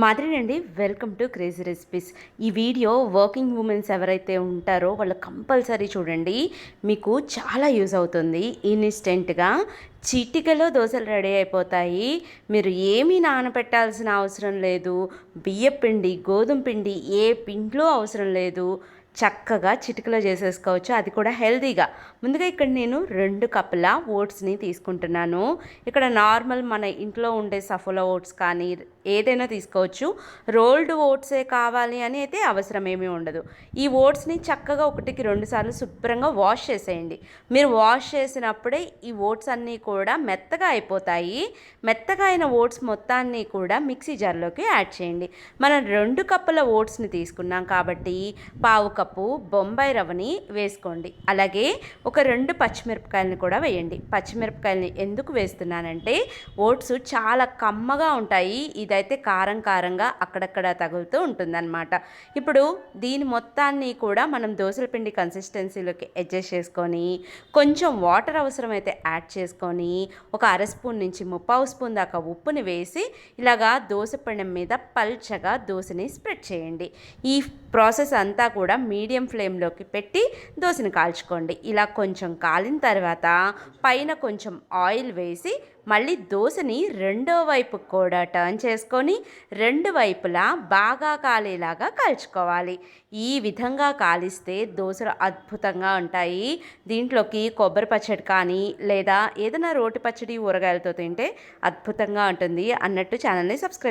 మాదిరినండి welcome to crazy recipes ఈ video working womens ఎవరైతే ఉంటారో వాళ్ళు కంపల్సరీ చూడండి. మీకు చాలా యూజ్ అవుతుంది. ఇన్స్టెంట్గా చిటికలో దోశలు రెడీ అయిపోతాయి. మీరు ఏమీ నానబెట్టాల్సిన అవసరం లేదు. బియ్య పిండి గోధుమ పిండి ఏ పిండిలో అవసరం లేదు. చక్కగా చిటికలో చేసేసుకోవచ్చు. అది కూడా హెల్తీగా ముందుగా ఇక్కడ నేను రెండు కప్పుల ఓట్స్ని తీసుకుంటున్నాను. ఇక్కడ నార్మల్ మన ఇంట్లో ఉండే సఫోలా ఓట్స్ కానీ ఏదైనా తీసుకోవచ్చు. రోల్డ్ ఓట్సే కావాలి అని అయితే అవసరం ఏమీ ఉండదు. ఈ ఓట్స్ని చక్కగా ఒకటికి రెండు సార్లు శుభ్రంగా వాష్ చేసేయండి. మీరు వాష్ చేసినప్పుడే ఈ ఓట్స్ అన్నీ కూడా మెత్తగా అయిపోతాయి. మెత్తగా అయిన ఓట్స్ మొత్తాన్ని కూడా మిక్సీ జార్లోకి యాడ్ చేయండి. మనం రెండు కప్పుల ఓట్స్ని తీసుకున్నాం కాబట్టి పావు కప్పు బొంబాయి రవ్వని వేసుకోండి. అలాగే ఒక రెండు పచ్చిమిరపకాయలని కూడా వేయండి. పచ్చిమిరపకాయలని ఎందుకు వేస్తున్నానంటే ఓట్స్ చాలా కమ్మగా ఉంటాయి. ఇదైతే కారం కారంగా అక్కడక్కడ తగులుతూ ఉంటుందన్నమాట. ఇప్పుడు దీని మొత్తాన్ని కూడా మనం దోశల పిండి కన్సిస్టెన్సీలోకి అడ్జస్ట్ చేసుకొని కొంచెం వాటర్ అవసరమైతే యాడ్ చేసుకొని ఒక అర స్పూన్ నుంచి ముప్పావు స్పూన్ దాకా ఉప్పుని వేసి ఇలాగా దోశ పిండం మీద పల్చగా దోశని స్ప్రెడ్ చేయండి. ఈ ప్రాసెస్ అంతా కూడా మీడియం ఫ్లేమ్లోకి పెట్టి దోశని కాల్చుకోండి. ఇలా కొంచెం కాలిన తర్వాత పైన కొంచెం ఆయిల్ వేసి మళ్ళీ దోశని రెండో వైపు కూడా టర్న్ చేసుకొని రెండు వైపులా బాగా కాలేలాగా కాల్చుకోవాలి. ఈ విధంగా కాలిస్తే దోశలు అద్భుతంగా ఉంటాయి. దీంట్లోకి కొబ్బరి పచ్చడి కానీ లేదా ఏదైనా రోటి పచ్చడి ఊరగాయలతో తింటే అద్భుతంగా ఉంటుంది. అన్నట్టు ఛానల్ని సబ్స్క్రైబ్